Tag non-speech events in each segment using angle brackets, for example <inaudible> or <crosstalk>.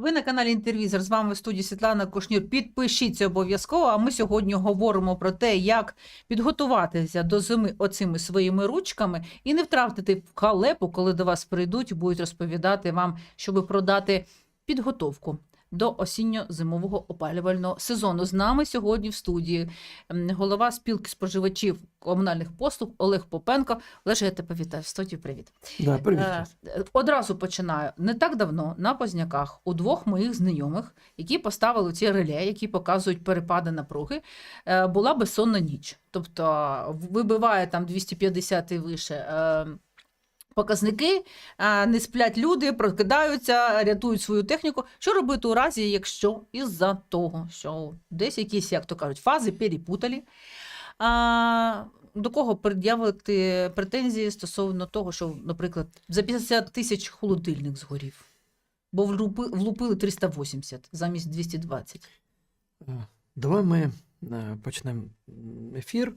Ви на каналі Інтервізор. З вами в студії Світлана Кошнюр. Підпишіться обов'язково. А ми сьогодні говоримо про те, як підготуватися до зими оцими своїми ручками і не втратити халепу, коли до вас прийдуть будуть розповідати вам, щоб продати підготовку. До осінньо-зимового опалювального сезону з нами сьогодні в студії голова спілки споживачів комунальних послуг Олег Попенко. Олеже, я тебе вітаю в студії. Привіт. Да, привіт. Е, е, Одразу починаю. Не так давно на Позняках у двох моїх знайомих, які поставили ці реле, які показують перепади напруги, е, була безсонна ніч. Тобто вибиває там 250 і вище. Показники не сплять люди, прокидаються, рятують свою техніку. Що робити у разі, якщо із-за того, що десь якісь, як то кажуть, фази перепутали? А, до кого пред'явити претензії стосовно того, що, наприклад, за 50 тисяч холодильник згорів, бо влупили 380 замість 220. Е, Давай ми е, почнемо ефір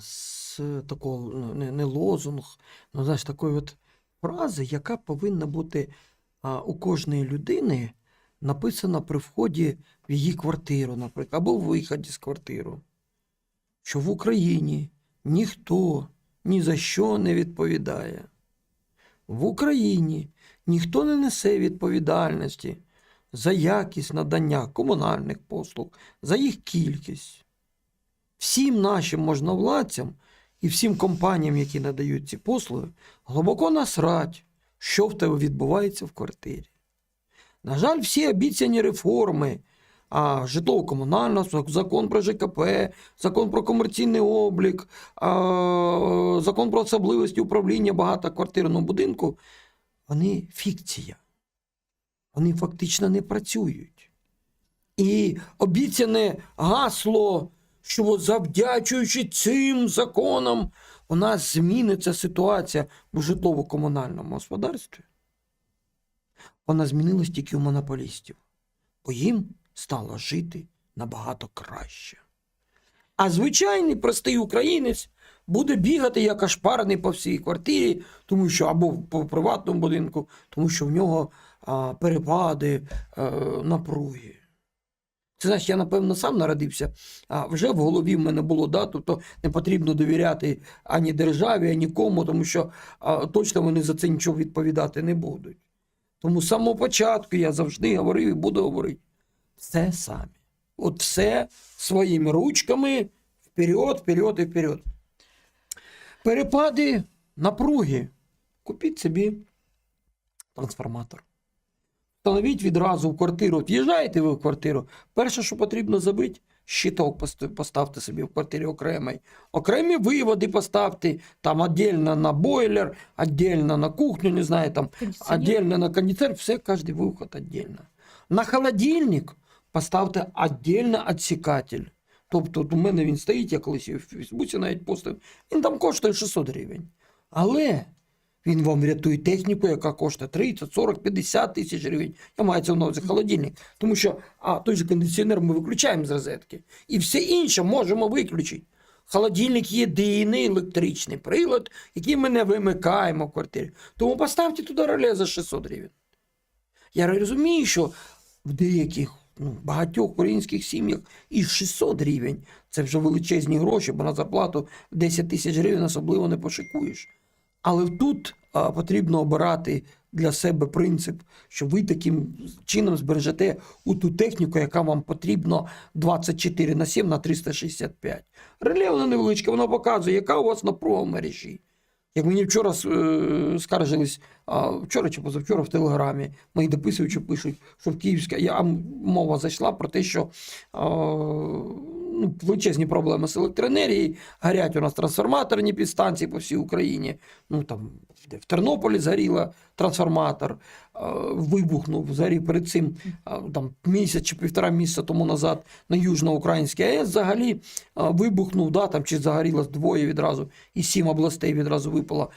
з такого ну, не, не лозунг, ну знаєш, такої от фрази, яка повинна бути у кожної людини написана при вході в її квартиру, наприклад, або в виході з квартири. Що в Україні ніхто ні за що не відповідає. В Україні ніхто не несе відповідальності за якість надання комунальних послуг, за їх кількість. Всім нашим можновладцям і всім компаніям, які надають ці послуги, глибоко насрать, що в тебе відбувається в квартирі. На жаль, всі обіцяні реформи, а, житлово-комунального, закон про ЖКП, закон про комерційний облік, а, закон про особливості управління багатоквартирного будинку, вони фікція вони фактично не працюють. І обіцяне гасло, що завдячуючи цим законам, у нас зміниться ситуація в житлово-комунальному господарстві. Вона змінилась тільки у монополістів, бо їм стало жити набагато краще. А звичайний простий українець буде бігати як ошпарений по всій квартирі, тому що або по приватному будинку, тому що в нього а, перепади а, напруги. Це знаєш, я напевно сам народився, а вже в голові в мене було да, тобто не потрібно довіряти ані державі, ані нікому, тому що а, точно вони за це нічого відповідати не будуть. Тому з самого початку я завжди говорив і буду говорити все самі. От все своїми ручками вперед, вперед і вперед. Перепади напруги. Купіть собі трансформатор. Встановіть відразу в квартиру. В'їжджаєте ви в квартиру. Перше, що потрібно забити, щиток поставте собі в квартирі окремий. Окремі виводи поставте, там віддільно на бойлер, віддільно на кухню, не знаю, там Кондиціонер. на кондиционер, все, каждый выход отдельно. На холодильник поставте отдельно отсікатель. Тобто у мене він стоїть, я колись в Фейсбуці навіть постив, він там коштує 600 гривень. Але він вам рятує техніку, яка коштує 30, 40, 50 тисяч гривень. Я маю це на увазі холодильник. Тому що а, той же кондиціонер ми виключаємо з розетки. І все інше можемо виключити. Холодильник єдиний електричний прилад, який ми не вимикаємо в квартирі. Тому поставте туди реле за 600 гривень. Я розумію, що в деяких ну, багатьох українських сім'ях і 600 гривень це вже величезні гроші, бо на зарплату 10 тисяч гривень особливо не пошикуєш. Але тут потрібно обирати для себе принцип, що ви таким чином збережете у ту техніку, яка вам потрібна 24 на 7 на 365. Реле воно невеличке, воно показує, яка у вас напруга в мережі. Як мені вчора е, скаржились, вчора чи позавчора в Телеграмі, мої дописуючі пишуть, що в Київська я, мова зайшла про те, що ну, величезні проблеми з електроенергією, горять у нас трансформаторні підстанції по всій Україні. Ну, там, в Тернополі згоріла трансформатор, а, вибухнув, згорів перед цим а, там, місяць чи півтора місяця тому назад на Южноукраїнській АЕС взагалі а, вибухнув, да, там, чи загорілось двоє відразу, і сім областей відразу випало,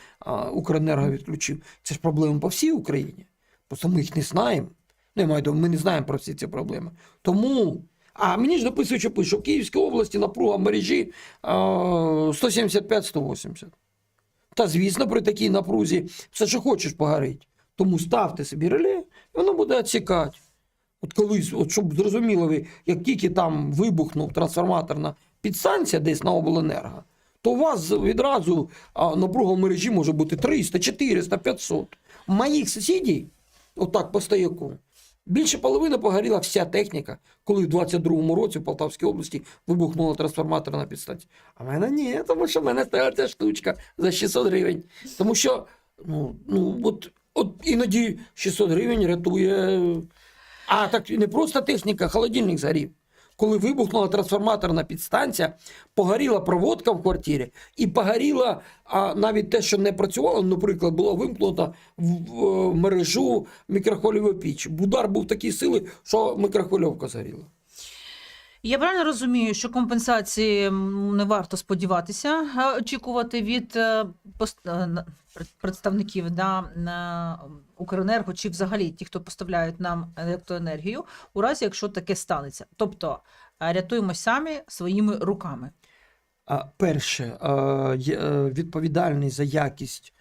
Укренерго відключив. Це ж проблеми по всій Україні. Просто ми їх не знаємо. Ну, я маю ми не знаємо про всі ці проблеми. Тому. А мені ж дописуючи пише, що в Київській області напруга мережі а, 175-180. Та, звісно, при такій напрузі все, що хочеш, погорить. Тому ставте собі реле, і Воно буде відсікати. От колись, от щоб зрозуміли ви, як тільки там вибухнув трансформаторна підстанція десь на обленерго, то у вас відразу напруга в мережі може бути 300, 400, 500. Моїх сусідів, отак по стояку, більше половини погоріла вся техніка, коли в 22-му році в Полтавській області вибухнула трансформаторна підстанція. А в мене ні, тому що в мене стояла ця штучка за 600 гривень. Тому що ну, ну, от, от іноді 600 гривень рятує. А так не просто техніка, холодильник згорів. Коли вибухнула трансформаторна підстанція, погоріла проводка в квартирі, і погоріла а, навіть те, що не працювало, наприклад, було вимкнуто в, в мережу мікрохвильову піч. Удар був такої сили, що мікрохвильовка згоріла. Я правильно розумію, що компенсації не варто сподіватися, очікувати від е, е, представників на, на Укренерго чи взагалі ті, хто поставляють нам електроенергію, у разі, якщо таке станеться. Тобто е, рятуємось самі своїми руками. Перше, відповідальний за якість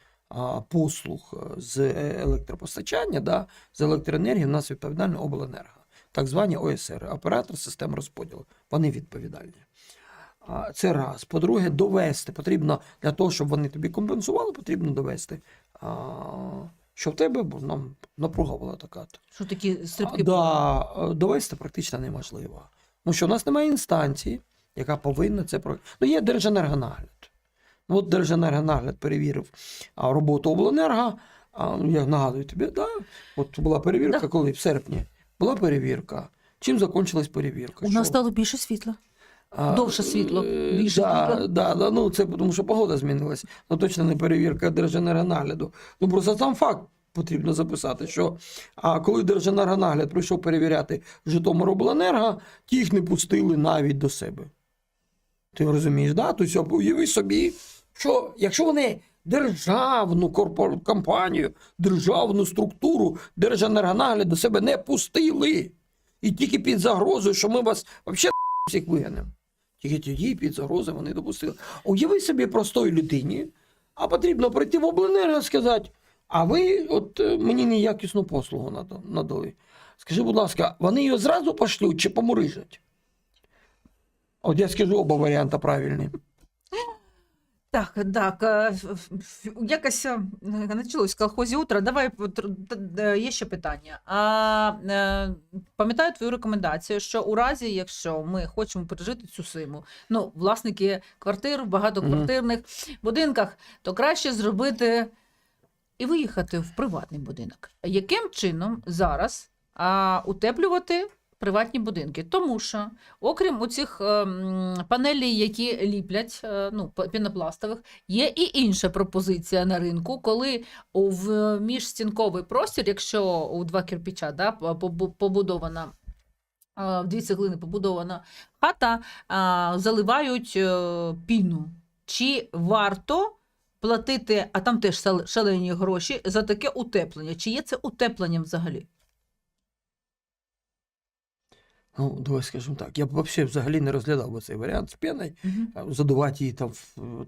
послуг з електропостачання, да, з електроенергії, у нас відповідальний обленерго, так звані ОСР, оператор систем розподілу. Вони відповідальні. Це раз. По-друге, довести потрібно для того, щоб вони тобі компенсували, потрібно довести, що в тебе бо нам напруга була така. Що такі стрибки Да, е, довести практично неможливо. Тому що в нас немає інстанції, яка повинна це про. Ну, є Держенергонагляд. Ну, от Держенергонагляд перевірив роботу обленерго. Ну, я нагадую тобі, да? от була перевірка, коли в серпні була перевірка. Чим закінчилась перевірка? У Що, нас стало більше світла. а, довше світло, е, більше да, світла. Да, да, ну, це тому, що погода змінилась. Ну, точно не перевірка Держенергонагляду. Ну, просто сам факт потрібно записати, що а коли Держенергонагляд прийшов перевіряти Житомиробленерго, ті їх не пустили навіть до себе. Ти розумієш, да? Тобто уяви собі, що якщо вони державну компанію, державну структуру Держенергонагляд до себе не пустили. І тільки під загрозою, що ми вас взагалі всіх вигнемо. Тільки тоді під загрозою вони допустили. Уяви собі простої людині, а потрібно прийти в обленерго і сказати, а ви от е, мені неякісну послугу надали. Скажи, будь ласка, вони її зразу пошлють чи помурижать? От я скажу оба варіанти правильні. Так, так. ф- Якось почалось в колхозі утро. Давай є ще питання. А, е, пам'ятаю твою рекомендацію, що у разі, якщо ми хочемо пережити цю зиму, ну, власники квартир в багатоквартирних будинках, то краще зробити і виїхати в приватний будинок. Яким чином зараз а, утеплювати приватні будинки? Тому що, окрім оцих ем, панелей, які ліплять, е, ну, пінопластових, є і інша пропозиція на ринку, коли в міжстінковий простір, якщо у два кирпича да, побудована. е, В дві цеглини побудована хата, заливають е, піну. Чи варто платити, а там теж шалені гроші за таке утеплення? Чи є це утепленням взагалі? Ну, давай скажемо так. Я б взагалі, взагалі не розглядав би цей варіант з піною. а, задувати її там,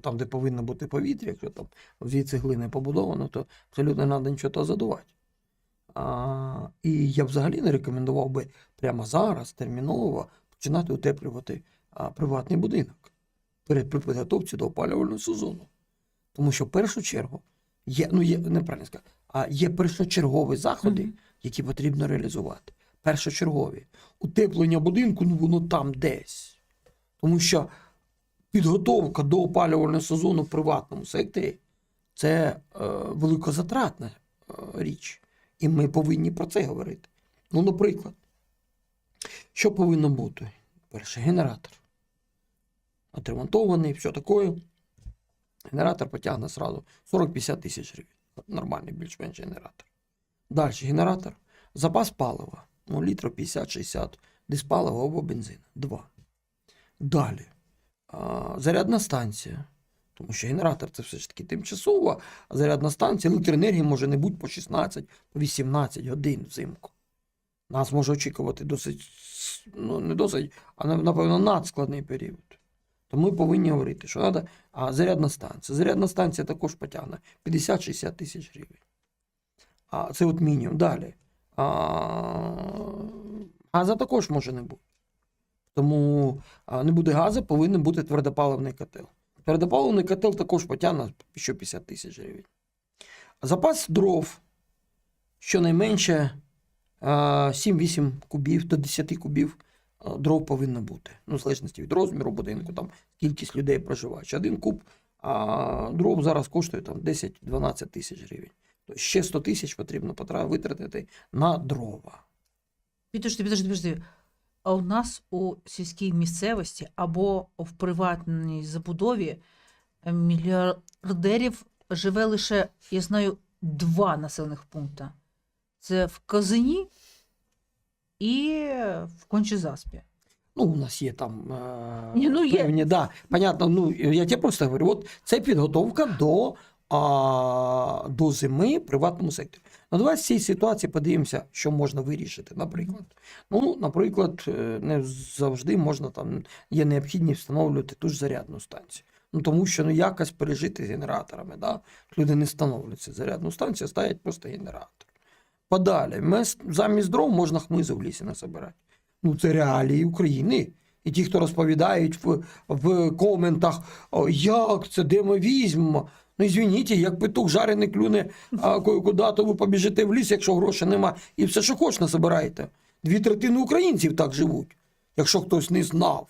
там, де повинно бути повітря, якщо там в дві цеглини побудовано, то абсолютно не треба нічого задувати. А, і я б взагалі не рекомендував би прямо зараз, терміново, починати утеплювати а, приватний будинок перед при підготовці до опалювального сезону. Тому що в першу чергу є, ну є неправильно сказати, а є першочергові заходи, які потрібно реалізувати. Першочергові. Утеплення будинку, ну воно там десь. Тому що підготовка до опалювального сезону в приватному секторі це е, великозатратна е, річ. І ми повинні про це говорити. Ну, наприклад, що повинно бути? Перший генератор. Отремонтований, все таке. Генератор потягне сразу 40-50 тисяч гривень. Нормальний більш-менш генератор. Далі генератор. Запас палива. Ну, літрів 50-60. Диспалива або бензин. Два. Далі. А, зарядна станція. Тому що генератор це все ж таки тимчасово, а зарядна станція електроенергії може не бути по 16-18 годин взимку. Нас може очікувати досить, ну не досить, а напевно надскладний період. То ми повинні говорити, що треба, а зарядна станція. Зарядна станція також потягне 50-60 тисяч гривень. А це от мінімум. Далі. Газа також може не бути. Тому не буде газу, повинен бути твердопаливний котел. Твердопаливний котел також потягне ще 50 тисяч гривень. Запас дров щонайменше а, 7-8 кубів до 10 кубів дров повинно бути. Ну, в залежності від розміру будинку, там кількість людей проживаючи. Один куб а, дров зараз коштує там 10-12 тисяч гривень. Ще 100 тисяч потрібно витратити на дрова. Підожди, підожди, підожди. А у нас у сільській місцевості або в приватній забудові е, мільярдерів живе лише, я знаю, два населених пункти. Це в Казині і в Кончезаспі. Ну, у нас є там е, Ні, ну, є. певні, да, понятно, ну, я тебе просто говорю, от це підготовка до, а, до зими приватному секторі. Ну, давай з цієї ситуації подивимося, що можна вирішити, наприклад. Ну, наприклад, е, не завжди можна там, є необхідність встановлювати ту ж зарядну станцію. Ну, тому що ну, якось пережити з генераторами. Да? Люди не встановлюють зарядну станцію, ставлять просто генератор. Подалі, мес- замість дров можна хмизу в лісі насобирати. Ну, це реалії України. І ті, хто розповідають в, в коментах, «О, як це, де ми візьмемо. Ну, ізвініть, як петух жарений клюне, а куди то ви побіжите в ліс, якщо грошей нема, і все, що хоч насобираєте. Дві третини українців так живуть, якщо хтось не знав.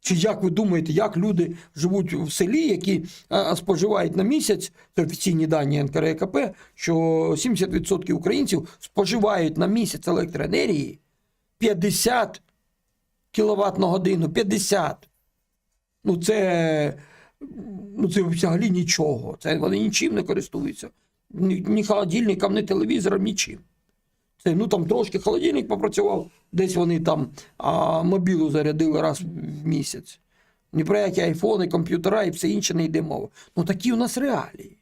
Чи як ви думаєте, як люди живуть в селі, які а, споживають на місяць, це офіційні дані НКРЕКП, що 70% українців споживають на місяць електроенергії 50 кВт на годину, 50. Ну це, ну це взагалі нічого. Це вони нічим не користуються. Ні, ні холодильником, ні телевізором, нічим. Це, ну там трошки холодильник попрацював, десь вони там а, мобілу зарядили раз в місяць. Ні про які айфони, комп'ютера і все інше не йде мова. Ну такі у нас реалії.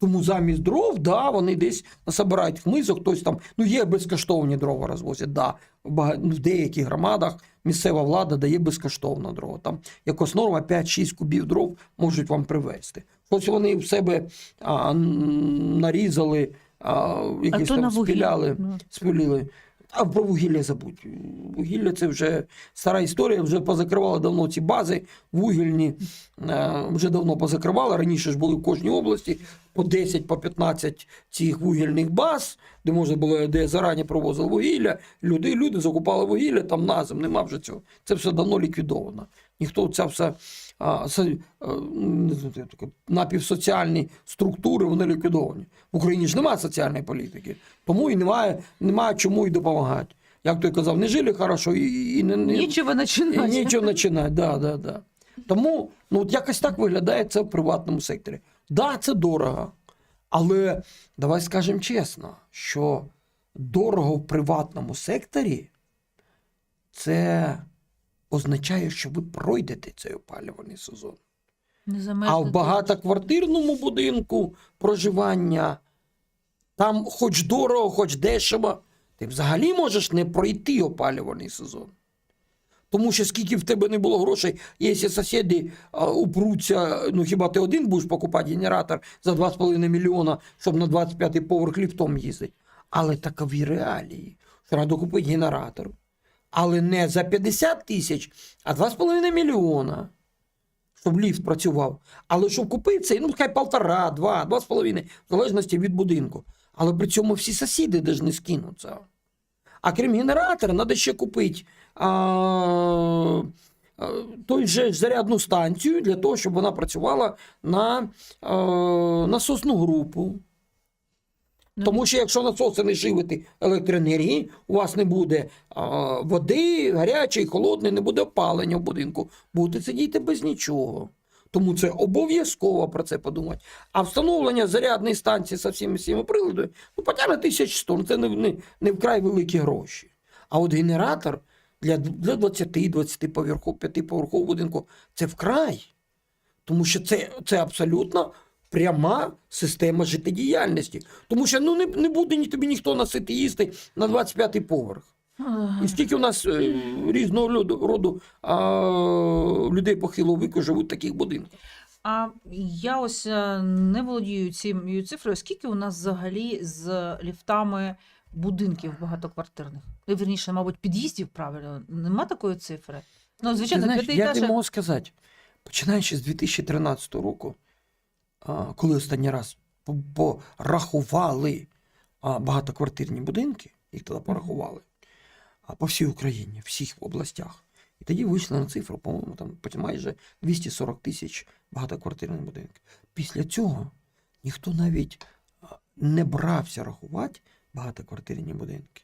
Тому замість дров, да, вони десь насобирають хмизу, хтось там, ну є безкоштовні дрова розвозять, да. В, ну, в деяких громадах місцева влада дає безкоштовно дрова. Там якось норма 5-6 кубів дров можуть вам привезти. Ось вони в себе а, нарізали, а, якісь там спіляли, Ну, спіліли. А про вугілля забудь. Вугілля це вже стара історія, вже позакривали давно ці бази вугільні, е, вже давно позакривали. Раніше ж були в кожній області по 10, по 15 цих вугільних баз, де можна було, де зарані провозили вугілля. Люди, люди закупали вугілля, там на зим, нема вже цього. Це все давно ліквідовано. Ніхто ця вся таке, напівсоціальні структури вони ліквідовані. В Україні ж немає соціальної політики, тому і немає, немає чому і допомагати. Як той казав, не жили хорошо і, і не, не, Нічого і починати. нічого починати. Да, да, да. Тому ну, от якось так виглядає це в приватному секторі. Да, це дорого. Але давай скажемо чесно, що дорого в приватному секторі це означає, що ви пройдете цей опалювальний сезон. Не А в багатоквартирному будинку проживання там хоч дорого, хоч дешево, ти взагалі можеш не пройти опалювальний сезон. Тому що скільки в тебе не було грошей, якщо сусіди упруться, ну хіба ти один будеш покупати генератор за 2,5 мільйона, щоб на 25-й поверх ліфтом їздити. Але такові реалії, що треба купити генератор. Але не за 50 тисяч, а 2,5 мільйона щоб ліфт працював. Але щоб купити ну хай полтора, два, два з половиною, в залежності від будинку. Але при цьому всі сусіди не скинуться. А крім генератора, треба ще купити а, той же зарядну станцію для того, щоб вона працювала на а, насосну групу. Тому що якщо насоси не живити електроенергії, у вас не буде а, води, гарячої, холодної, не буде опалення в будинку. Будете сидіти без нічого. Тому це обов'язково про це подумати. А встановлення зарядної станції з всіми всіми приладами, ну, потягне 1100, ну, це не, не, не вкрай великі гроші. А от генератор для, для 20-20 поверхов, 5 поверхового будинку це вкрай. Тому що це, це абсолютно пряма система життєдіяльності. Тому що ну, не, не буде ні тобі ніхто носити їсти на 25-й поверх. І скільки у нас е, різного роду, роду а, людей похилого віку живуть в таких будинках. А я ось е, не володію цією цифрою. Скільки у нас взагалі з ліфтами будинків багатоквартирних? Е, Вірніше, мабуть, під'їздів правильно. Нема такої цифри. Ну, звичайно, Ти знаєш, я тобі можу сказати, починаючи з 2013 року, коли останній раз порахували багатоквартирні будинки, їх тоді порахували, по всій Україні, всіх областях. І тоді вийшли на цифру, по-моєму, там майже 240 тисяч багатоквартирних будинків. Після цього ніхто навіть не брався рахувати багатоквартирні будинки.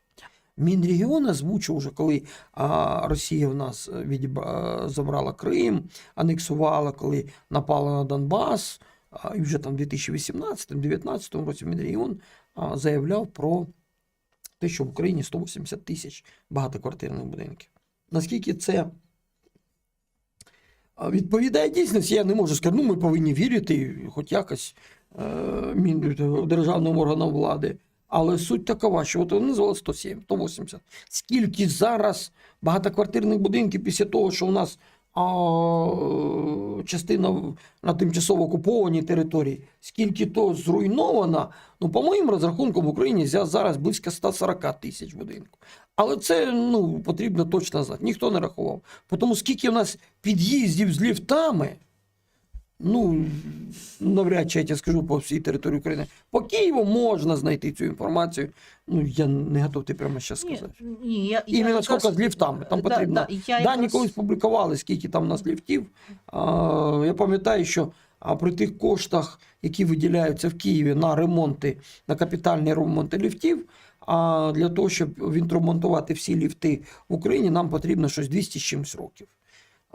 Мінрегіон озвучив уже, коли а, Росія в нас відібра- забрала Крим, анексувала, коли напала на Донбас, і вже там в 2018-2019 році Мінрегіон заявляв про те, що в Україні 180 тисяч багатоквартирних будинків. Наскільки це відповідає дійсності, я не можу сказати, ну ми повинні вірити, хоч якось е, державним органам влади. Але суть такова, що от вони назвали 107, 180. Скільки зараз багатоквартирних будинків після того, що у нас а, частина на тимчасово окупованій території, скільки то зруйновано, ну, по моїм розрахункам, в Україні зараз близько 140 тисяч будинків. Але це ну, потрібно точно знати. Ніхто не рахував. Тому скільки в нас під'їздів з ліфтами, ну, навряд чи я тебе скажу по всій території України. По Києву можна знайти цю інформацію. Ну, я не готовий прямо зараз сказати. ні, я, я Іменно якраз- скільки з ліфтами. Там Да, потрібно. да, я Дані якраз- колись публікували, скільки там у нас ліфтів. А, я пам'ятаю, що а, при тих коштах, які виділяються в Києві на ремонти, на капітальні ремонти ліфтів, а для того, щоб відремонтувати всі ліфти в Україні, нам потрібно щось 200 з чимось років.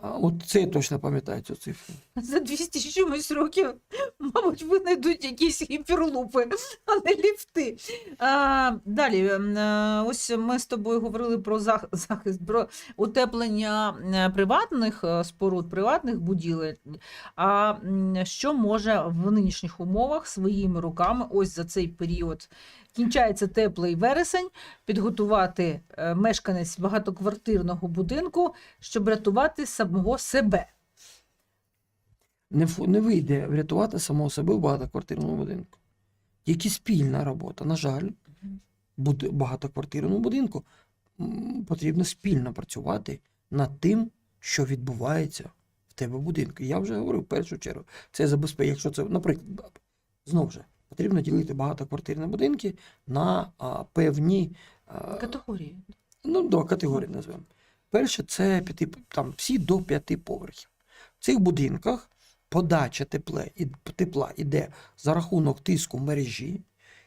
От це я точно пам'ятаю цю цифру. За 200 чимось років, мабуть, винайдуть якісь гіперлупи, а не ліфти. А, далі, ем, е, ось ми з тобою говорили про зах- захист, про утеплення е, приватних е, споруд, приватних будівель. А що може в нинішніх умовах своїми руками, ось за цей період, кінчається теплий вересень, підготувати мешканець багатоквартирного будинку, щоб рятувати самого себе. Не, не вийде врятувати самого себе в багатоквартирному будинку. Тільки спільна робота. На жаль, буде багатоквартирному будинку потрібно спільно працювати над тим, що відбувається в тебе в будинку. Я вже говорив в першу чергу. Це забезпечення, якщо це, наприклад, знову ж потрібно ділити багатоквартирні будинки на а, певні а, Категорії. ну, два категорії назвемо. Перше, це п'яти, там, всі до п'яти поверхів. В цих будинках подача тепле, і, тепла йде за рахунок тиску мережі,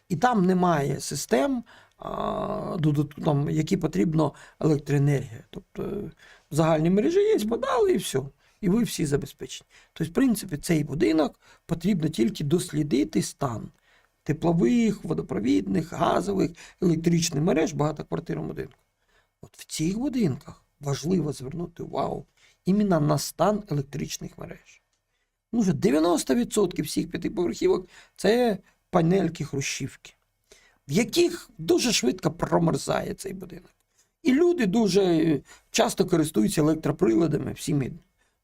і там немає систем, а, там, які потрібно електроенергія. Тобто е, в загальній мережі є, подали і все. І ви всі забезпечені. Тобто, в принципі, цей будинок потрібно тільки дослідити стан теплових, водопровідних, газових, електричних мереж в багатоквартирному будинку. От в цих будинках важливо звернути увагу іменно на стан електричних мереж. Ну, вже 90% всіх п'ятиповерхівок це панельки хрущівки, в яких дуже швидко промерзає цей будинок. І люди дуже е, часто користуються електроприладами, всіми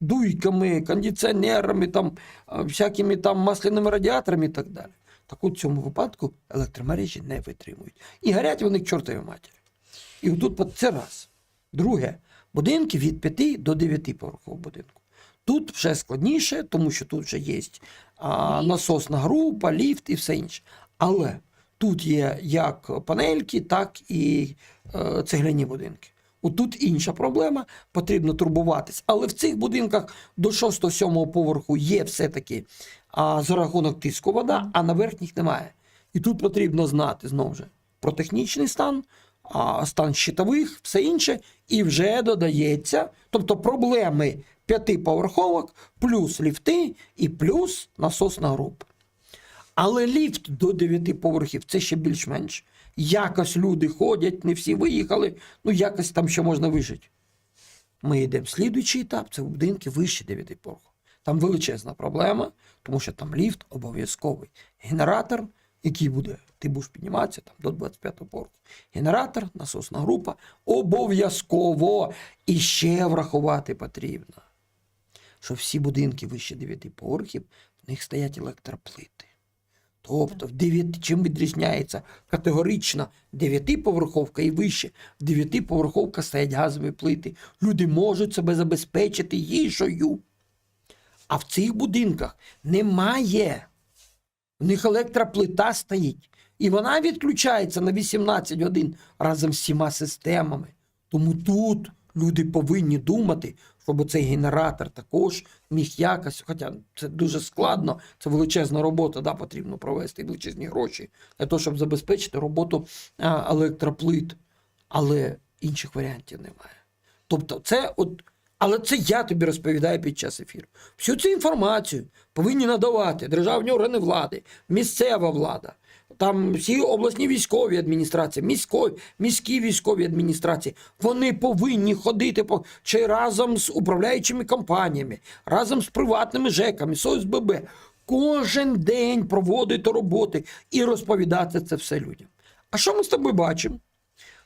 дуйками, кондиціонерами, там, всякими там масляними радіаторами і так далі. Так от в цьому випадку електромережі не витримують. І горять вони к чортовій матері. І тут це раз. Друге, будинки від 5 до 9 поверхового будинку. Тут вже складніше, тому що тут вже є а, насосна група, ліфт і все інше. Але тут є як панельки, так і е, цегляні будинки. Отут інша проблема, потрібно турбуватись. Але в цих будинках до 6-7 поверху є все-таки за рахунок тиску вода, а на верхніх немає. І тут потрібно знати знову ж про технічний стан, стан щитових, все інше, і вже додається, тобто проблеми п'ятиповерховок, плюс ліфти і плюс насосна група. Але ліфт до 9 поверхів це ще більш-менш. Якось люди ходять, не всі виїхали, ну якось там ще можна вижити. Ми йдемо в слідуючий етап, це будинки вище 9 поверхів. Там величезна проблема, тому що там ліфт обов'язковий. Генератор, який буде, ти будеш підніматися там, до 25 поверху. Генератор, насосна група обов'язково. І ще врахувати потрібно, що всі будинки вище 9 поверхів, в них стоять електроплити. Тобто, в дев'яти, чим відрізняється категорично дев'ятиповерховка і вище. В дев'ятиповерховка стоять газові плити. Люди можуть себе забезпечити їжею. А в цих будинках немає. В них електроплита стоїть. І вона відключається на 18 годин разом з всіма системами. Тому тут люди повинні думати, щоб цей генератор також міг якось, хоча це дуже складно, це величезна робота, да, потрібно провести величезні гроші для того, щоб забезпечити роботу електроплит. Але інших варіантів немає. Тобто, це от. Але це я тобі розповідаю під час ефіру. Всю цю інформацію повинні надавати державні органи влади, місцева влада, там всі обласні військові адміністрації, міської, міські військові адміністрації. Вони повинні ходити по чи разом з управляючими компаніями, разом з приватними ЖЕКами, з ОСББ. Кожен день проводити роботи і розповідати це все людям. А що ми з тобою бачимо?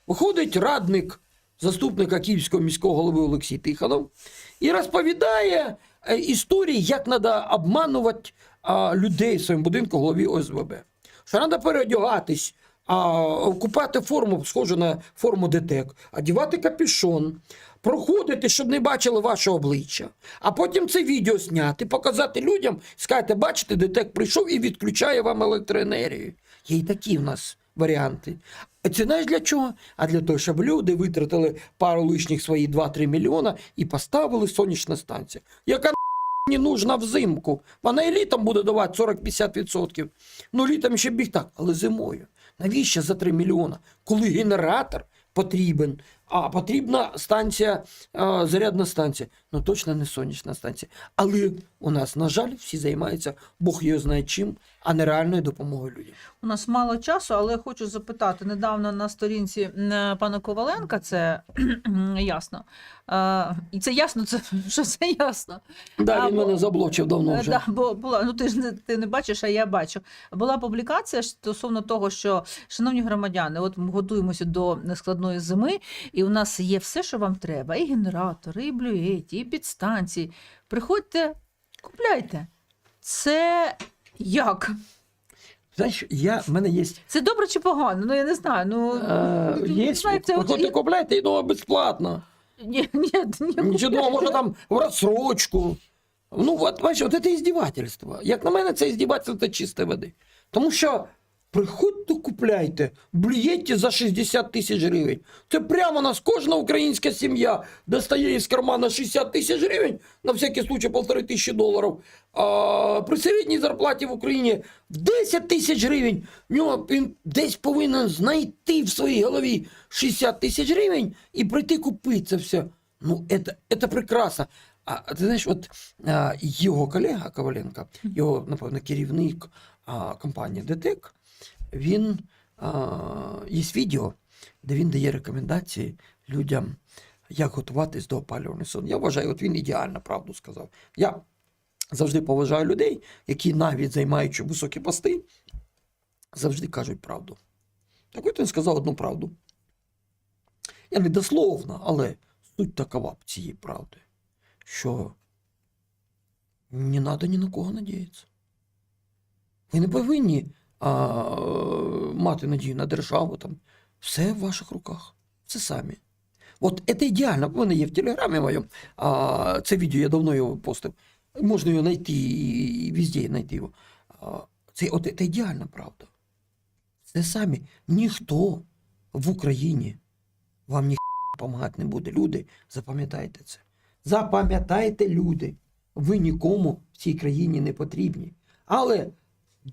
Виходить радник заступника Київського міського голови Олексій Тихонов і розповідає е, історії, як треба обманувати людей в своєму будинку голові ОСББ. Що треба переодягатись, купати форму, схожу на форму ДТЕК, одягати капюшон, проходити, щоб не бачили ваше обличчя, а потім це відео зняти, показати людям, сказати, бачите, ДТЕК прийшов і відключає вам електроенергію. Є й такі в нас варіанти. А це знаєш для чого? А для того, щоб люди витратили пару лишніх свої 2-3 мільйона і поставили сонячну станцію, яка не нужна взимку. Вона і літом буде давати 40-50%. Ну, літом ще біг так, але зимою. Навіщо за 3 мільйона? Коли генератор потрібен, а потрібна станція, а, зарядна станція. Ну точно не сонячна станція. Але у нас, на жаль, всі займаються Бог його знає чим, а не реальною допомогою людям. У нас мало часу, але хочу запитати недавно на сторінці пана Коваленка, це ясно. І це ясно, це <laughs> що це ясно. Да, А, він бо- мене заблочив давно вже. Да, бо була, ну ти ж не ти не бачиш, а я бачу. Була публікація стосовно того, що, шановні громадяни, от ми готуємося до нескладної зими, і у нас є все, що вам треба: і генератори, і блюеті, і підстанції. Приходьте, купляйте. Це як? Знаєш, я, в мене є Це добре чи погано? Ну я не знаю. Ну Е, не Є, знаю, це от- приходьте купляйте і дома безплатно. ні, ні, ні, Нічого дома, може там в розсрочку. Ну, от бачиш, от це іздівательство. Як на мене, це іздівательство чисте води. Тому що приходьте, купляйте, блюєте за 60 тисяч гривень. Це прямо нас кожна українська сім'я достає із кармана 60 тисяч гривень, на всякий случай полтори тисячі доларів. А при середній зарплаті в Україні 10 тисяч гривень в нього він десь повинен знайти в своїй голові 60 тисяч гривень і прийти купити це все. Ну, это, это прекрасно. А ти знаєш, от а, його колега Коваленко, його, напевно, керівник компанії ДТЕК, він є відео, де він дає рекомендації людям, як готуватись до опалювального сезону. Я вважаю, от він ідеально правду сказав. Я завжди поважаю людей, які навіть займаючи високі пости, завжди кажуть правду. Так от він сказав одну правду. Я не дословно, але суть такова цієї правди, що не треба ні на кого надіятися. Ви не повинні а, мати надію на державу. Там. Все в ваших руках. Все самі. От це ідеально. Мене є в телеграмі моєму. А, це відео я давно його постив. Можна його знайти і везде знайти його. А, це, от, це ідеальна правда. Це самі. Ніхто в Україні вам ніхто допомагати не буде. Люди, запам'ятайте це. Запам'ятайте, люди, ви нікому в цій країні не потрібні. Але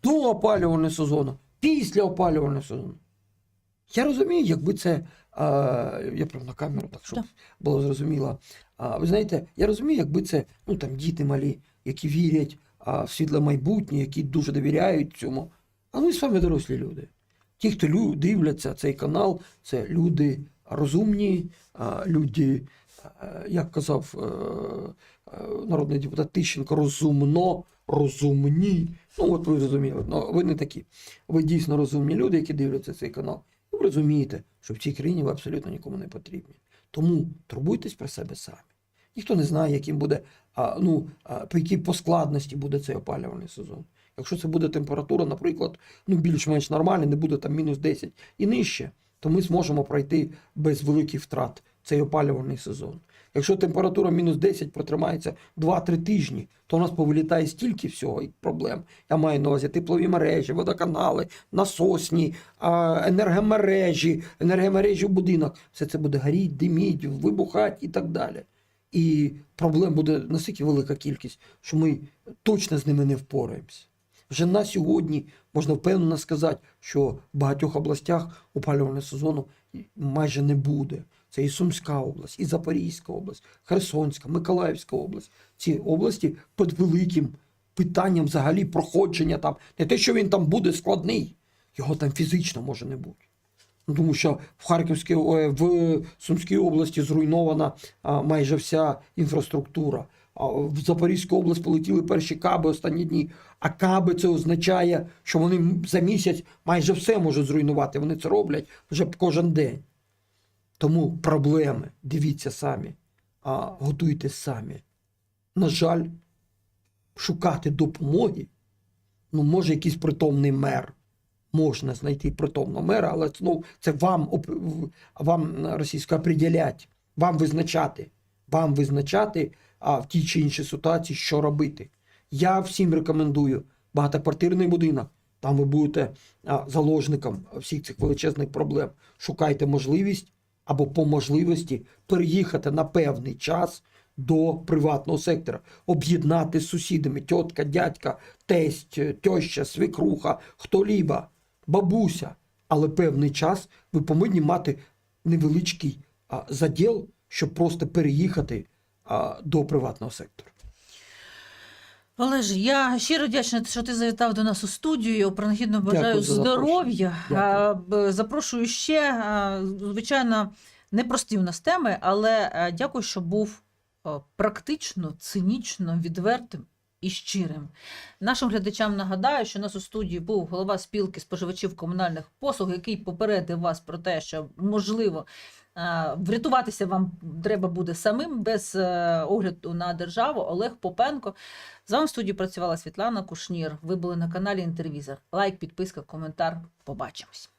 до опалювального сезону, після опалювального сезону. Я розумію, якби це. А, я прям на камеру, так щоб Так. було зрозуміло. А, ви знаєте, я розумію, якби це ну, там, діти малі, які вірять а, в світле майбутнє, які дуже довіряють цьому. А ми з вами дорослі люди. Ті, хто лю- дивляться цей канал, це люди розумні, а, люди, як казав е, е, народний депутат Тищенко, розумно, розумні. Ну, от ви зрозуміли, ну, ви не такі. Ви дійсно розумні люди, які дивляться цей канал. Ви розумієте, що в цій країні ви абсолютно нікому не потрібні. Тому турбуйтесь про себе самі. Ніхто не знає, яким буде, а, ну, а, по якій по складності буде цей опалювальний сезон. Якщо це буде температура, наприклад, ну більш-менш нормальна, не буде там мінус 10 і нижче, то ми зможемо пройти без великих втрат цей опалювальний сезон. Якщо температура мінус 10 протримається 2-3 тижні, то у нас повилітає стільки всього і проблем. Я маю на увазі теплові мережі, водоканали, насосні, енергомережі, енергомережі в будинок. Все це буде горіть, диміть, вибухати і так далі. І проблем буде настільки велика кількість, що ми точно з ними не впораємося. Вже на сьогодні можна впевнено сказати, що в багатьох областях опалювального сезону майже не буде. Це і Сумська область, і Запорізька область, Херсонська, Миколаївська область. Ці області під великим питанням взагалі проходження там. Не те, що він там буде складний, його там фізично може не бути. Ну, Тому що в Харківській в Сумській області зруйнована а, майже вся інфраструктура. А в Запорізьку область полетіли перші каби останні дні. А каби це означає, що вони за місяць майже все можуть зруйнувати. Вони це роблять вже кожен день. Тому проблеми, дивіться самі, а, готуйтесь самі. На жаль, шукати допомоги, ну, може, якийсь притомний мер. Можна знайти притомного мера, але ну, це вам, вам російська определять, вам визначати, вам визначати а, в тій чи іншій ситуації, що робити. Я всім рекомендую багатоквартирний будинок. Там ви будете а, заложником всіх цих величезних проблем. Шукайте можливість або по можливості переїхати на певний час до приватного сектора, об'єднати з сусідами, тітка, дядька, тесть, тьоща, свекруха, хто-ліба, бабуся. Але певний час ви повинні мати невеличкий заділ, щоб просто переїхати а, до приватного сектора. Олеже, я щиро вдячна, що ти завітав до нас у студію. Принагідно бажаю здоров'я. Запрошую ще. Звичайно, непрості у нас теми, але дякую, що був практично, цинічно, відвертим. І щирим. Нашим глядачам нагадаю, що у нас у студії був голова спілки споживачів комунальних послуг, який попередив вас про те, що можливо врятуватися вам треба буде самим без е, огляду на державу. Олег Попенко. З вами в студії працювала Світлана Кушнір. Ви були на каналі Інтервізор. Лайк, підписка, коментар. Побачимось.